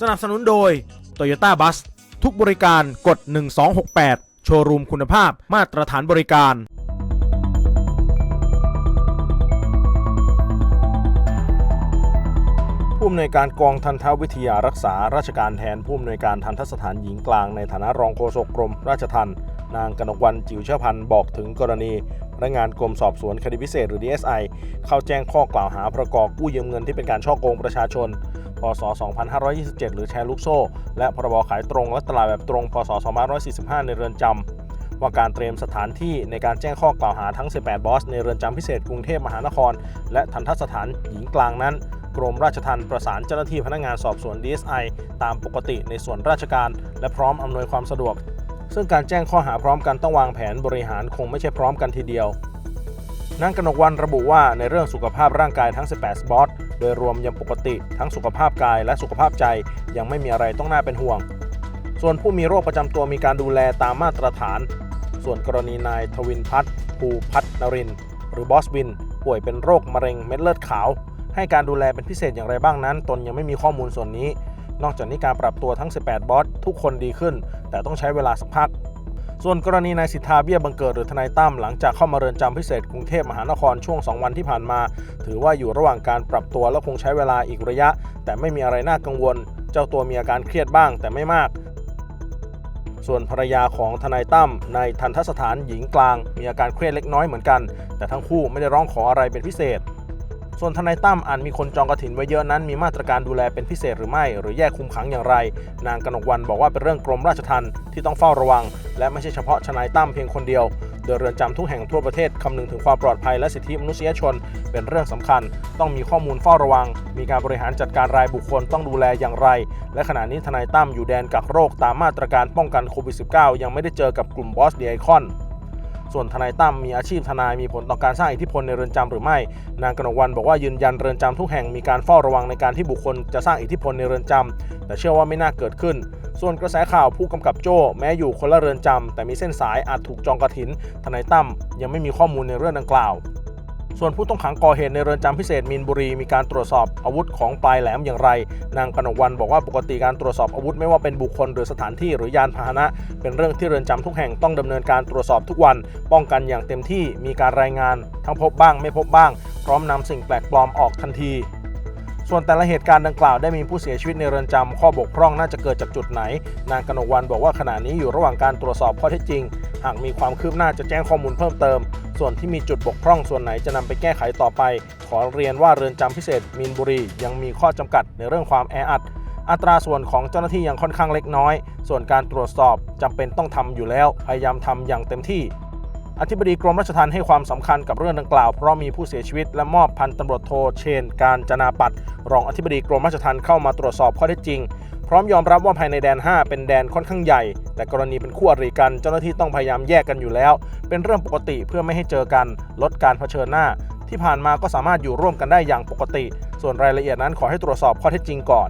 สนับสนุนโดย Toyota Bus ทุกบริการกด 1268 โชว์รูมคุณภาพมาตรฐานบริการ ผู้อำนวยการกองทันทวิทยารักษา ราชการแทนผู้อำนวยการทันทสถานหญิงกลางในฐานะรองโฆษกกรมราชทัณฑ์นางกนกวันจิ๋วเชื่อพันธ์บอกถึงกรณีพนักงานกรมสอบสวนคดีพิเศษหรือ DSI เข้าแจ้งข้อกล่าวหาประกอบกู้ยืมเงินที่เป็นการช่อโกงประชาชน พศ 2527 หรือแชร์ลูกโซ่ และพรบขายตรงและตลาดแบบตรง พศ 2545 ในเรือนจำ ว่าการเตรียมสถานที่ในการแจ้งข้อกล่าวหาทั้ง 18 บอส ในเรือนจำพิเศษกรุงเทพมหานคร และทันทสถานหญิงกลางนั้นกรมราชทัณฑ์ประสานเจ้าหน้าที่พนักงานสอบสวน DSI ตามปกติในส่วนราชการ และพร้อมอำนวยความสะดวก ซึ่งการแจ้งข้อหาพร้อมกันต้องวางแผนบริหารคงไม่ใช่พร้อมกันทีเดียว นางกนกวันระบุว่าในเรื่องสุขภาพร่างกายทั้ง 18 สปอตโดยรวมยังปกติ ทั้งสุขภาพกายและสุขภาพใจยังไม่มีอะไรต้องน่าเป็นห่วง ส่วนผู้มีโรคประจำตัวมีการดูแลตามมาตรฐาน ส่วนกรณีนายทวินพัฒน์ภูพัฒนริน หรือบอสบิน ป่วยเป็นโรคมะเร็งเม็ดเลือดขาว ให้การดูแลเป็นพิเศษอย่างไรบ้างนั้น ตนยังไม่มีข้อมูลส่วนนี้ นอกจากนี้การปรับตัวทั้ง 18 บอสทุกคนดีขึ้น แต่ต้องใช้เวลาสักพัก ส่วนกรณีนายสิทธาเบี้ยบังเกิดหรือทนายตั้มหลังจากเข้ามาเรือนจำพิเศษกรุงเทพมหานครช่วง 2 วันที่ผ่านมา ถือว่าอยู่ระหว่างการปรับตัวและคงใช้เวลาอีกระยะ แต่ไม่มีอะไรน่ากังวล เจ้าตัวมีอาการเครียดบ้างแต่ไม่มากส่วนภรรยาของทนายตั้มในทันทสถานหญิงกลาง มีอาการเครียดเล็กน้อยเหมือนกัน แต่ทั้งคู่ไม่ได้ร้องขออะไรเป็นพิเศษ ส่วนทนายตั้มอันมีคนจองกระถินไว้เยอะนั้นมีมาตรการดูแลเป็นพิเศษหรือไม่ หรือแยกคุมขังอย่างไร นางกนกวันบอกว่าเป็นเรื่องกรมราชทัณฑ์ที่ต้องเฝ้าระวัง และไม่ใช่เฉพาะทนายตั้มเพียงคนเดียวโดยเรือนจำทุกแห่งทั่วประเทศคำนึงถึงความปลอดภัยและสิทธิมนุษยชน เป็นเรื่องสำคัญ ต้องมีข้อมูลเฝ้าระวัง มีการบริหารจัดการรายบุคคลต้องดูแลอย่างไร และขณะนี้ทนายตั้มอยู่แดนกักโรคตามมาตรการป้องกันโควิด -19 ยังไม่ได้เจอกับกลุ่มบอสเดียไอคอน ส่วนทนายตั้มมีอาชีพทนายมีผลต่อการสร้างอิทธิพลในเรือนจำหรือไม่ นางกนกวันบอกว่ายืนยันเรือนจำทุกแห่งมีการเฝ้าระวังในการที่บุคคลจะสร้างอิทธิพลในเรือนจำแต่เชื่อว่าไม่น่าเกิดขึ้น ส่วนกระแสข่าวผู้กำกับโจ้แม้อยู่คนละเรือนจำแต่มีเส้นสายอาจถูกจองกระถิน ทนายตั้มยังไม่มีข้อมูลในเรื่องดังกล่าว ส่วนผู้ต้องขังก่อเหตุในเรือนจำพิเศษมีนบุรีมีการตรวจสอบอาวุธของปลายแหลมอย่างไร นางกนกวันบอกว่าปกติการตรวจสอบอาวุธไม่ว่าเป็นบุคคลหรือสถานที่หรือยานพาหนะ เป็นเรื่องที่เรือนจำทุกแห่งต้องดำเนินการตรวจสอบทุกวัน ป้องกันอย่างเต็มที่มีการรายงาน ทั้งพบบ้างไม่พบบ้าง พร้อมนำสิ่งแปลกปลอมออกทันทีส่วนแต่ละเหตุการณ์ดังกล่าวได้มีผู้เสียชีวิตในเรือนจำข้อบกพร่องน่าจะเกิดจากจุดไหน นางกนกวันบอกว่าขณะนี้อยู่ระหว่างการตรวจสอบข้อเท็จจริง หากมีความคืบหน้าจะแจ้งข้อมูลเพิ่มเติม ส่วนที่มีจุดบกพร่องส่วนไหนจะนำไปแก้ไขต่อไป ขอเรียนว่าเรือนจำพิเศษมีนบุรียังมีข้อจำกัดในเรื่องความแออัด อัตราส่วนของเจ้าหน้าที่ยังค่อนข้างเล็กน้อย ส่วนการตรวจสอบจำเป็นต้องทำอยู่แล้ว พยายามทำอย่างเต็มที่อธิบดีกรมราชทัณฑ์ให้ความสำคัญกับเรื่องดังกล่าวเพราะมีผู้เสียชีวิตและมอบพันตำรวจโทเชน การจนาปัตยรองอธิบดีกรมราชทัณฑ์เข้ามาตรวจสอบข้อเท็จจริง พร้อมยอมรับว่าภายในแดน 5 เป็นแดนค่อนข้างใหญ่ แต่กรณีเป็นคู่อริกันเจ้าหน้าที่ต้องพยายามแยกกันอยู่แล้ว เป็นเรื่องปกติเพื่อไม่ให้เจอกันลดการเผชิญหน้า ที่ผ่านมาก็สามารถอยู่ร่วมกันได้อย่างปกติ ส่วนรายละเอียดนั้นขอให้ตรวจสอบข้อเท็จจริงก่อน